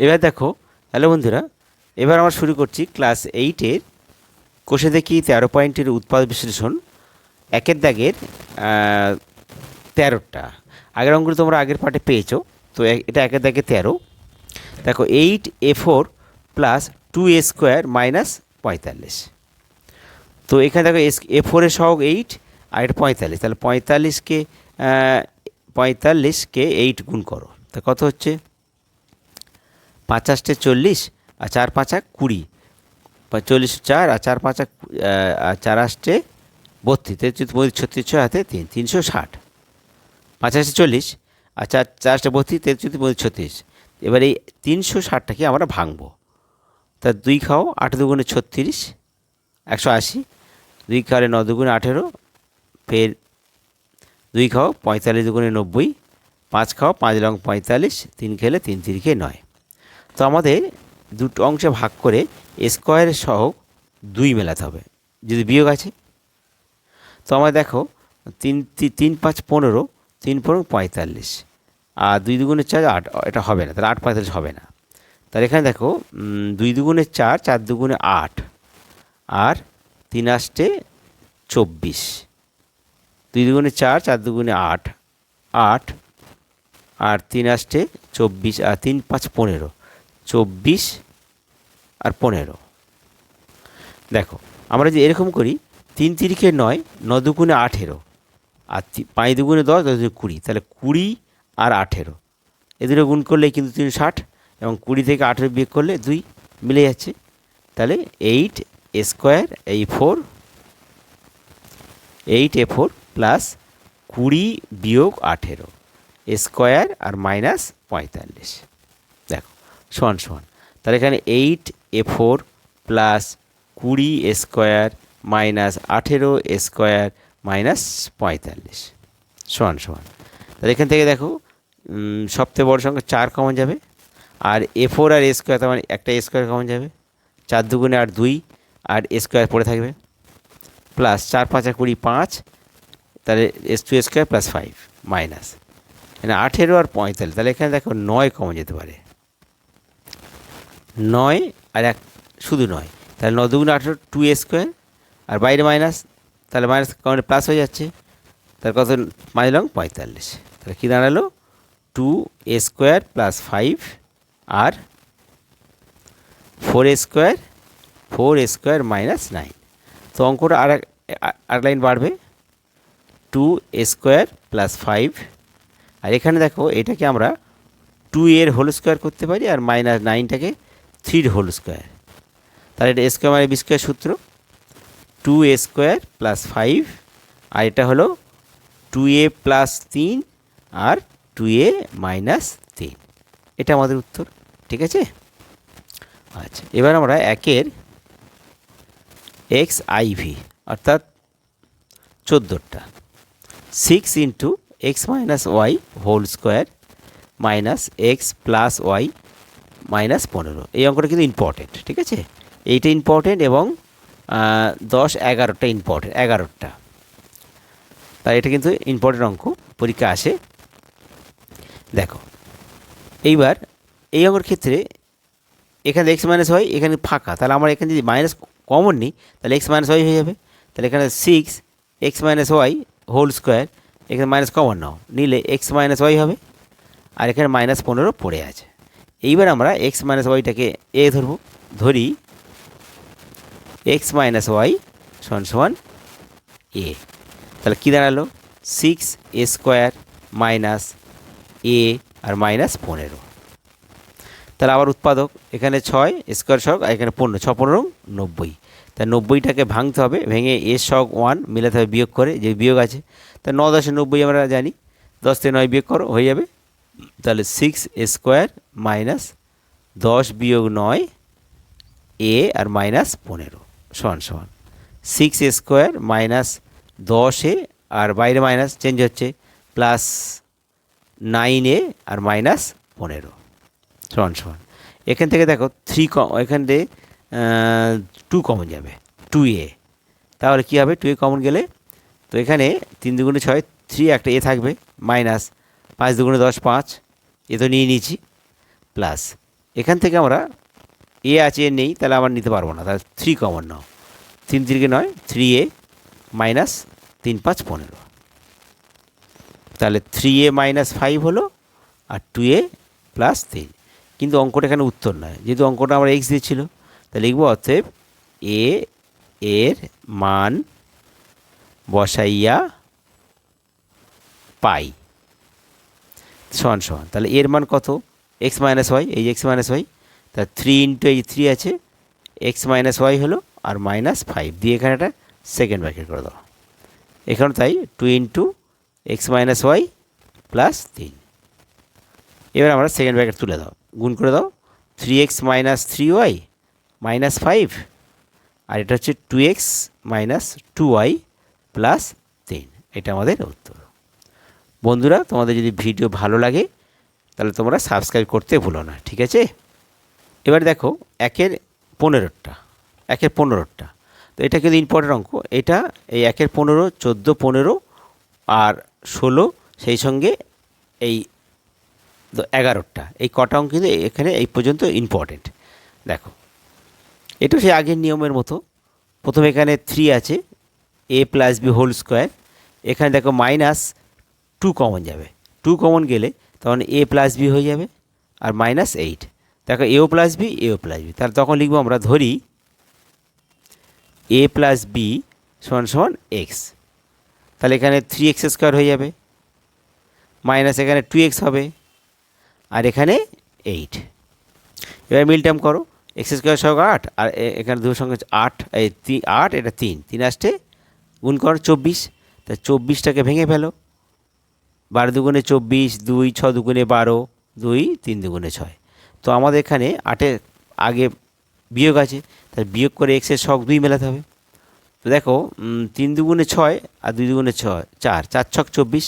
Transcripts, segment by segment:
এবার দেখো, হ্যালো বন্ধুরা, এবার আমরা শুরু করছি ক্লাস এইটের কোষে দেখি তেরো পয়েন্টের উৎপাদ বিশ্লেষণ, একের দাগের তেরোটা। আগের অঙ্কগুলো তোমরা আগের পার্টে পেয়েছ, তো এটা একের দাগে তেরো। দেখো, eight a four plus two a square minus পঁয়তাল্লিশ। তো এখানে দেখো, এস, এ ফোরের সহগ এইট, আর এটা পঁয়তাল্লিশ। তাহলে পঁয়তাল্লিশকে পঁয়তাল্লিশকে এইট গুণ করো। তা কত হচ্ছে? পাঁচাশটে চল্লিশ, আর চার পাঁচা কুড়ি। চল্লিশ চার, আর চার পাঁচা চার আষ্টে বত্রিশ, তেত্রিশ, পঁয়ত্রিশ, ছত্রিশ, ছয় হাতে তিন, তিনশো ষাট। পাঁচাশি চল্লিশ, আর চার চারটে বত্রিশ, তেত্রিশ পঁয়ত্রিশ, ছত্রিশ। এবার এই তিনশো ষাটটাকে আমরা ভাঙবো। তা দুই খাও, আট দুগুণে ছত্রিশ, একশো আশি। দুই খাওয়ালে ন দুগুণে আঠেরো, ফের দুই খাও, পঁয়তাল্লিশ দুগুণে নব্বই, পাঁচ খাও, পাঁচ লং পঁয়তাল্লিশ, তিন খেলে তিন তিরিকে নয়। তো আমাদের দুটো অংশে ভাগ করে স্কোয়ারের সহ দুই মেলাতে হবে। যদি বিয়োগ আছে? তো আমার দেখো, তিন তিন পাঁচ, পনেরো, তিন, পনেরো, পঁয়তাল্লিশ। আর দুই দুগুণে চার, আট, এটা হবে না, তাহলে আট, পঁয়তাল্লিশ হবে না। তাহলে এখানে দেখো দুই দুগুণে চার চার দুগুণে আট। আর তিন আষ্টে চব্বিশ। দুই দুগুণে চার চার দুগুণে আট আট। আর তিন আষ্টে চব্বিশ, আর তিন, পাঁচ, পনেরো। চব্বিশ আর পনেরো। দেখো, আমরা যে এরকম করি, তিন তিরিখে নয়, ন দুগুণে আঠেরো, আর পাঁচ দুগুণে দশ দশ দুগুণে কুড়ি, তাহলে কুড়ি আর আঠেরো। এদের গুণ করলে কিন্তু তিন ষাট, এবং কুড়ি থেকে আঠেরো বিয়োগ করলে দুই, মিলে যাচ্ছে। তাহলে এইট স্কোয়ার, এই four, eight a four plus কুড়ি বিয়োগ আঠেরো স্কোয়ার আর মাইনাস পঁয়তাল্লিশ। সমান সমান। তাহলে এখানে এইট এ ফোর প্লাস কুড়ি স্কোয়ার মাইনাস আঠেরো স্কোয়ার মাইনাস পঁয়তাল্লিশ। সমান সমান। তাহলে এখান থেকে দেখো সবথেকে বড় সংখ্যা চার কমন যাবে, আর এ ফোর আর স্কোয়ার তার মানে একটা স্কোয়ার কমন যাবে, চার দুগুণে আর দুই, আর স্কোয়ার পড়ে থাকবে প্লাস চার পাঁচা কুড়ি পাঁচ, তাহলে S two square plus five minus মানে আঠেরো আর পঁয়তাল্লিশ, তাহলে এখানে দেখো নয় কমন যেতে পারে। নয় আর এক শুধু নয়। তাহলে ন দুগুণ আঠেরো টু এ স্কোয়ার আর বাইরে মাইনাস তাহলে মাইনাস কমনে প্লাস হয়ে যাচ্ছে। তার কত মাইল লং পঁয়তাল্লিশ। তাহলে কী দাঁড়াল? Two a square plus five R four a square four a square minus nine তো অঙ্কটা আর আর লাইন বাড়বে। Two a square plus five আর এখানে দেখো, এটাকে আমরা টু এর হোল স্কোয়ার করতে পারি, আর মাইনাস নাইনটাকে থ্রির হোল স্কোয়ার। তাহলে এটা স্কোয়ার মানে বি স্কোয়ার সূত্র। Two a square plus five আর এটা হলো টু এ প্লাস তিন আর টু এ মাইনাস তিন এটা আমাদের উত্তর, ঠিক আছে? আচ্ছা এবার আমরা একের এক্স আইভি অর্থাৎ চোদ্দোটা six into X minus Y whole square minus X plus Y minus পনেরো। এই অঙ্কটা কিন্তু ইম্পর্টেন্ট ঠিক আছে? এইটা ইম্পর্টেন্ট এবং দশ এগারোটা ইম্পর্টেন্ট এগারোটা। তাই এটা কিন্তু ইম্পর্টেন্ট অঙ্ক, পরীক্ষা আসে। দেখো, এইবার এই অঙ্কের ক্ষেত্রে এখানে এক্স মাইনাস হয় এখানে ফাঁকা, তাহলে আমার এখানে যদি মাইনাস কমন নিই, তাহলে এক্স মাইনাস ওয়াই হয়ে যাবে। তাহলে এখানে six X minus Y whole square এখানে মাইনাস কমন নাও, নিলে এক্স মাইনাস ওয়াই হবে। আর এখানে মাইনাস পনেরো পড়ে আছে। এইবার আমরা এক্স মাইনাস ওয়াইটাকে এ ধরবো। ধরি এক্স মাইনাস ওয়াই সমান সমান এ তাহলে কী দাঁড়াল? Six a square minus a R minus পনেরো। তাহলে আবার উৎপাদক, এখানে ছয় স্কোয়ার শক আর এখানে পনেরো ছ পনেরো, নব্বই। তাই নব্বইটাকে ভাঙতে হবে, ভেঙে এর শক ওয়ান মিলাতে হবে বিয়োগ করে, যে বিয়োগ আছে। তা ন দশে নব্বই আমরা জানি, দশ থেকে নয় বিয়োগ করো, হয়ে যাবে। তাহলে সিক্স স্কোয়ার মাইনাস দশ বিয়োগ নয় এ আর মাইনাস পনেরো, সমান সমান। সিক্স স্কোয়ার মাইনাস দশে আর বাইরে মাইনাস চেঞ্জ হচ্ছে প্লাস নাইন এ আর মাইনাস পনেরো, সমান সমান। এখান থেকে দেখো থ্রি কম এখান থেকে টু কমন যাবে টু এ তাহলে কী হবে? টু এ কমন গেলে, তো এখানে তিন দুগুণে ছয় থ্রি একটা এ থাকবে, মাইনাস পাঁচ দুগুণে দশ, পাঁচ, এ তো নিয়ে নিয়েছি। প্লাস। এখান থেকে আমরা এ আছে, এ নেই, তাহলে আবার নিতে পারব না। তাহলে থ্রি কমন নাও। তিন তিরিকে নয় থ্রি এ মাইনাস তিন পাঁচ পনেরো। তাহলে থ্রি এ মাইনাস ফাইভ হলো, আর টু এ প্লাস তিন। কিন্তু অঙ্কটা এখানে উত্তর নয়। যেহেতু অঙ্কটা আমরা এক্স দিয়েছিল, তাহলে লিখব অতএব এ এর মান বসাইয়া পাই। সমান সমান। তাহলে এর মান কত? এক্স মাইনাস ওয়াই এই এক্স মাইনাস ওয়াই তা থ্রি ইন্টু এই থ্রি আছে এক্স মাইনাস ওয়াই হলো আর মাইনাস ফাইভ দিয়ে এখানে একটা সেকেন্ড ব্র্যাকেট করে দাও। এখানে তাই two into X minus Y plus তিন এবার আমরা সেকেন্ড ব্র্যাকেট তুলে দাও, গুণ করে দাও three X minus three Y minus five আর এটা হচ্ছে two X minus two Y plus তিন এটা আমাদের উত্তর। বন্ধুরা, তোমাদের যদি ভিডিও ভালো লাগে তাহলে তোমরা সাবস্ক্রাইব করতে ভুলো না, ঠিক আছে? এবার দেখো, একের পনেরোটা একের পনেরোটা তো এটা কিন্তু ইম্পর্টেন্ট অঙ্ক। এটা এই একের পনেরো, চোদ্দ পনেরো আর ষোলো, সেই সঙ্গে এই এগারোটা এই কটা অঙ্ক কিন্তু এখানে এই পর্যন্ত ইম্পর্টেন্ট দেখো, এটা সেই আগের নিয়মের মতো। প্রথমে এখানে থ্রি আছে a plus B whole square এখানে দেখো মাইনাস টু কমন যাবে। টু কমন গেলে তখন এ প্লাস বি হয়ে যাবে আর মাইনাস এইট দেখো এও প্লাস বি এও প্লাস বি তাহলে তখন লিখব আমরা ধরি এ প্লাস বি সমান সমান এক্স তাহলে এখানে থ্রি এক্স স্কোয়ার হয়ে যাবে। মাইনাস এখানে টু এক্স হবে আর এখানে এইট এবার মিল টার্ম করো। এক্স স্কোয়ার সঙ্গে আট আর এখানে দুটোর সঙ্গে আট। এই আট, এটা তিন। তিন আসতে গুণ করো চব্বিশ। তা চব্বিশটাকে ভেঙে ফেলো। বারো দুগুণে চব্বিশ, দুই, ছ দুগুণে বারো, দুই, তিন দুগুণে ছয়। তো আমাদের এখানে আটে আগে বিয়োগ আছে তাহলে বিয়োগ করে এক্সের শখ দুই মেলাতে হবে। তো দেখো তিন দুগুণে ছয় আর দুই দুগুণে ছয় চার চার ছক চব্বিশ,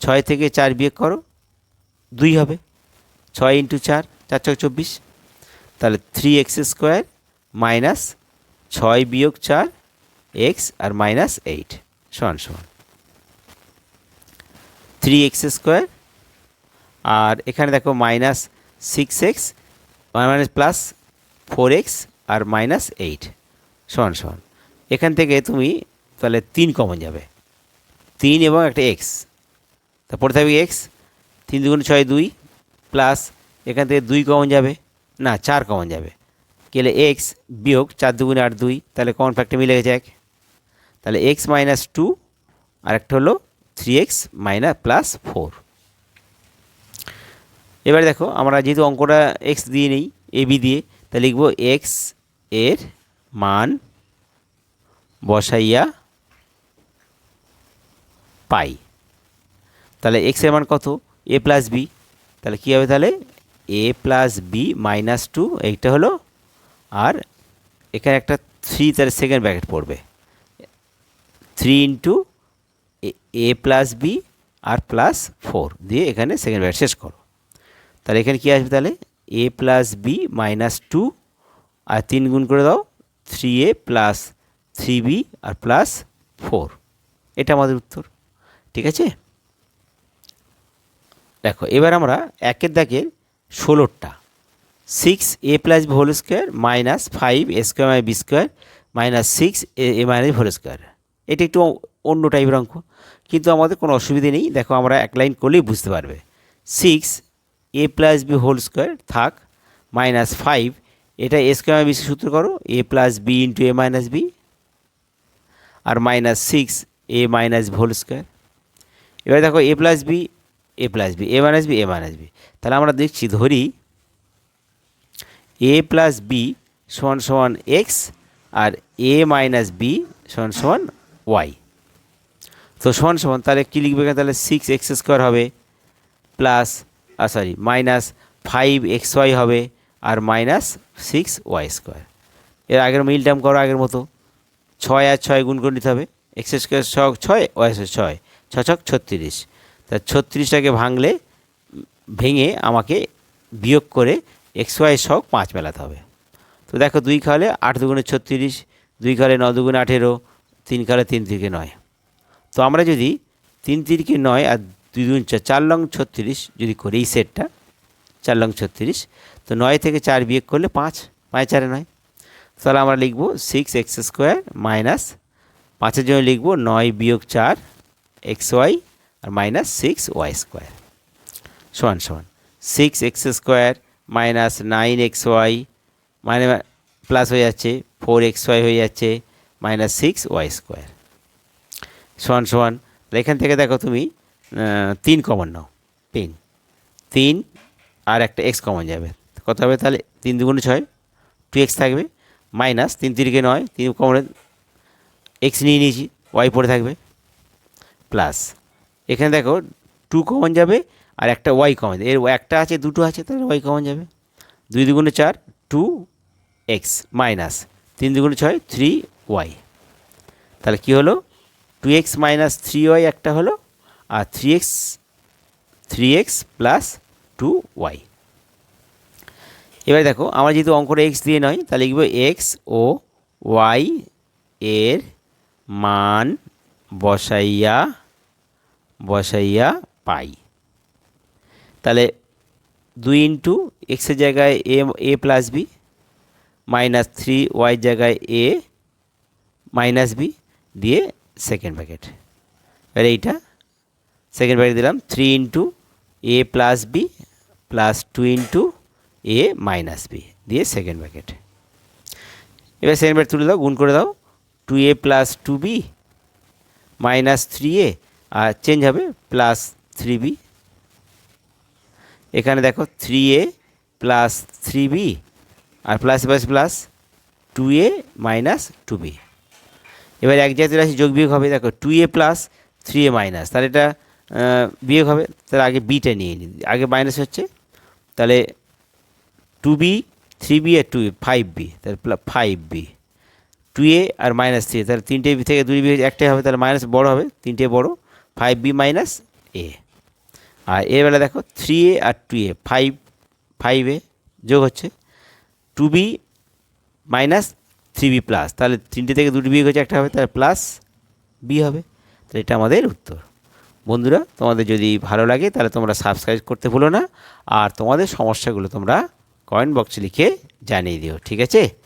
ছয় থেকে চার বিয়োগ করো, দুই হবে। ছয় ইন্টু চার চার ছক চব্বিশ। তাহলে থ্রি এক্স স্কোয়ার মাইনাস ছয় বিয়োগ চার এক্স আর মাইনাস এইট সমান সমান। থ্রি এক্স স্কোয়ার আর এখানে দেখো minus six X minus plus four X আর মাইনাস এইট সমান সমান। এখান থেকে তুমি তাহলে তিন কমন যাবে। তিন এবং একটা এক্স তারপরে থাকবে এক্স তিন দুগুণ ছয় দুই প্লাস এখান থেকে দুই কমন যাবে। না, চার কমন যাবে। গেলে এক্স বিয়োগ চার দুগুণে আট দুই, তাহলে কমন ফ্যাক্টর মিলে গেছে এক। তাহলে এক্স মাইনাস টু আর একটা হলো three X minus plus four এবারে দেখো, আমরা যেহেতু অঙ্কটা এক্স দিয়ে নিই এ বি দিয়ে, তাহলে লিখব এক্সের মান বসাইয়া পাই। তাহলে এক্সের মান কত? এ প্লাস বি তাহলে কী হবে তাহলে? A plus B minus two এইটা হলো, আর এখানে একটা থ্রি তার সেকেন্ড ব্র্যাকেট পড়বে। Three into a plus B R plus four দিয়ে এখানে সেকেন্ড ব্র্যাকেট শেষ করো। তাহলে এখানে কী আসবে তাহলে? A plus B minus two আর তিন গুণ করে দাও three a plus three B R plus four এটা আমাদের উত্তর। ঠিক আছে? দেখো, এবার আমরা একের দাগের ষোলোটা six a plus B whole square minus five a square my B square minus six a minus whole square এটা একটু অন্য টাইপের অঙ্ক। কিন্তু আমাদের কোনো অসুবিধে নেই। দেখো, আমরা এক লাইন করলেই বুঝতে পারবে। Six a plus B whole square থাক মাইনাস ফাইভ এটা এ স্কোয়ার বি সূত্র করো a plus B into a minus B R minus six a minus whole square এবার দেখো a plus B a plus B a minus B a minus B তাহলে আমরা দেখছি, ধরি a plus B সমান সমান এক্স আর এ মাইনাস বি সমান সমান ওয়াই তো সমান সমান, তাহলে কী লিখবে তাহলে সিক্স এক্স স্কোয়ার হবে plus sorry minus five X Y হবে আর মাইনাস সিক্স ওয়াই স্কোয়ার এর আগের মিল টার্ম করো আগের মতো। ছয় আর ছয় গুণ করে নিতে হবে। এক্স স্কোয়ার ছক ছয় ওয়াই ছয় ছ ছক ছত্রিশ। তা ছত্রিশটাকে ভাঙলে, ভেঙে আমাকে বিয়োগ করে এক্স ওয়াই শখ পাঁচ মেলাতে হবে। তো দেখো দুই খালে আট দুগুণে ছত্রিশ, দুই খালে ন দুগুণে আঠেরো, তিন খালে তিন তিরিকে নয়। তো আমরা যদি তিন তিরিকে নয় আর দুই দুগুণ চার চার লং ছত্রিশ যদি করি এই সেটটা, চার লং ছত্রিশ, তো নয় থেকে চার বিয়োগ করলে পাঁচ পাঁচ চারে নয়। তাহলে আমরা লিখব সিক্স এক্স স্কোয়ার মাইনাস পাঁচের জন্য লিখব নয় বিয়োগ চার এক্স ওয়াই আর মাইনাস সিক্স ওয়াই স্কোয়ার সমান সমান। Six X square minus nine X Y মানে প্লাস হয়ে যাচ্ছে ফোর এক্স ওয়াই হয়ে যাচ্ছে মাইনাস সিক্স ওয়াই স্কোয়ার সমান সমান এখান থেকে দেখো তুমি তিন কমন নাও, তিন তিন আর একটা এক্স কমন যাবে। কত হবে তাহলে? তিন দুগুণে ছয় টু এক্স থাকবে মাইনাস তিন তিরিকে নয়, তিন কমনে এক্স নিয়ে নিয়েছি ওয়াই পড়ে থাকবে প্লাস এখানে দেখো টু কমন যাবে আর একটা ওয়াই কমন এর একটা আছে, দুটো আছে, তাহলে ওয়াই কমন যাবে। দুই দুগুণে চার টু এক্স মাইনাস তিন দুগুণে ছয় থ্রি ওয়াই তাহলে কী হলো? Two X minus three Y একটা হলো, আর three X three X plus two Y এবার দেখো, আমরা যেহেতু অঙ্কটা এক্স দিয়ে নয়, তাহলে লিখব এক্স ও ওয়াই এর মান বসাইয়া বসাইয়া পাই। তাহলে দুই ইন্টু এক্সের জায়গায় a a plus B minus three Y জায়গায় এ মাইনাস বি দিয়ে সেকেন্ড প্যাকেট এবার এইটা? সেকেন্ড প্যাকেট দিলাম three into a plus B plus two into a minus B দিয়ে সেকেন্ড প্যাকেট এবার সেকেন্ড প্যাকেট তুলে দাও, গুণ করে দাও two a plus two B minus three a R change হবে প্লাস থ্রি বি এখানে দেখো three a plus three B R plus plus plus two a minus two B এবার এক জাতীয় রাশি যোগ বিয়োগ হবে, দেখো two a plus three a minus তাহলে এটা বিয়োগ হবে, তাহলে আগে বিটা নিয়ে নিই। আগে মাইনাস হচ্ছে, তাহলে টু বি থ্রি বি আর টু বি ফাইভ বি তাহলে ফাইভ বি টু এ আর মাইনাস থ্রি তাহলে তিনটে বি থেকে দুই বি একটাই হবে, তাহলে মাইনাস বড় হবে, তিনটে বড় ফাইভ বি মাইনাস এ আর এর বেলা দেখো three a R two a five five a যোগ হচ্ছে two B minus three B plus. তাহলে তিনটে থেকে দুটো বি হচ্ছে একটা হবে, তাহলে প্লাস বি হবে। তাহলে এটা আমাদের উত্তর। বন্ধুরা, তোমাদের যদি ভালো লাগে, তাহলে তোমরা সাবস্ক্রাইব করতে ভুলো না। আর তোমাদের সমস্যাগুলো তোমরা কমেন্ট বক্সে লিখে জানিয়ে দিও, ঠিক আছে?